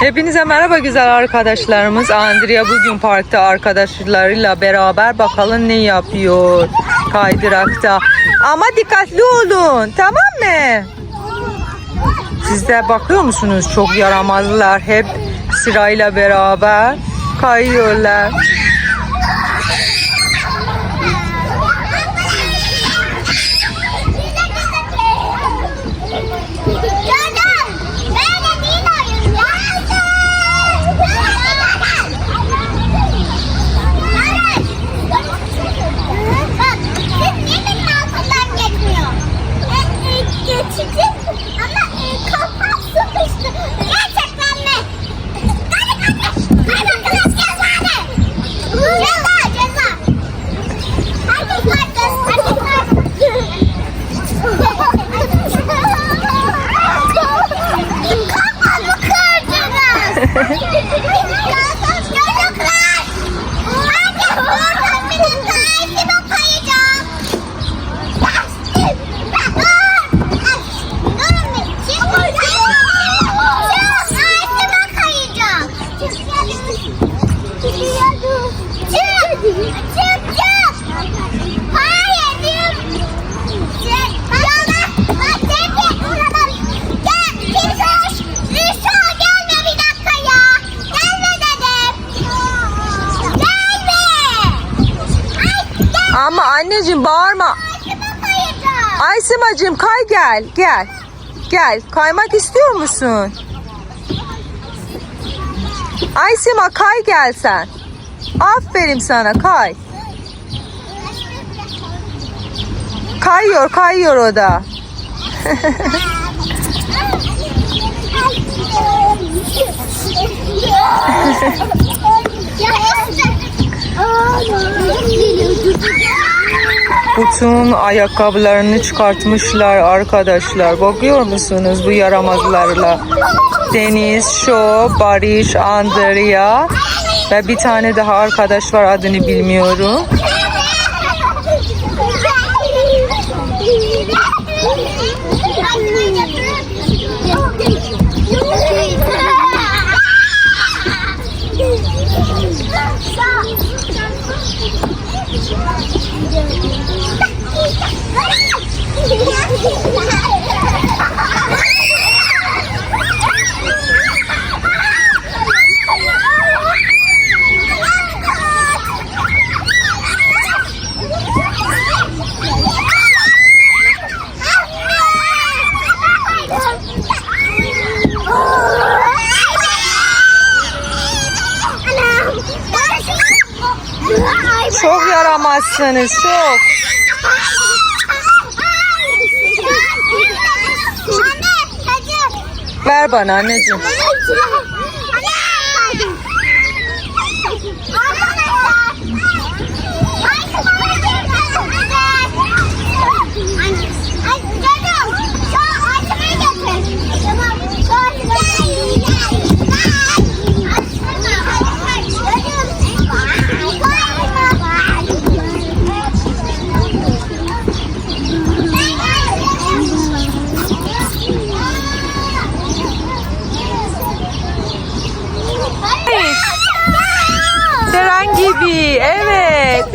Hepinize merhaba güzel arkadaşlarımız. Andrea bugün parkta arkadaşlarıyla beraber bakalım ne yapıyor kaydırakta. Ama dikkatli olun tamam mı? Siz de bakıyor musunuz? Çok yaramazlar. Hep sırayla beraber kayıyorlar. Ama anneciğim bağırma. Aysimacığım kay gel gel. Gel kaymak istiyor musun? Aysima kay gel sen. Aferin sana kay. Kayıyor kayıyor o da. Bütün ayakkabılarını çıkartmışlar arkadaşlar. Bakıyor musunuz bu yaramazlarla? Deniz, Şo, Barış, Andrea ve bir tane daha arkadaş var adını bilmiyorum. Çok yaramazsınız çok. Ver bana anneciğim. Gibi evet.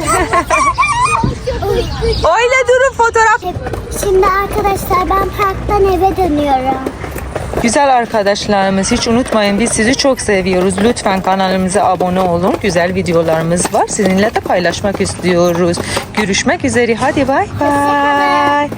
Öyle durun fotoğraf. Şimdi arkadaşlar ben parktan eve dönüyorum. Güzel arkadaşlarımız hiç unutmayın biz sizi çok seviyoruz. Lütfen kanalımıza abone olun. Güzel videolarımız var. Sizinle de paylaşmak istiyoruz. Görüşmek üzere. Hadi bay bay.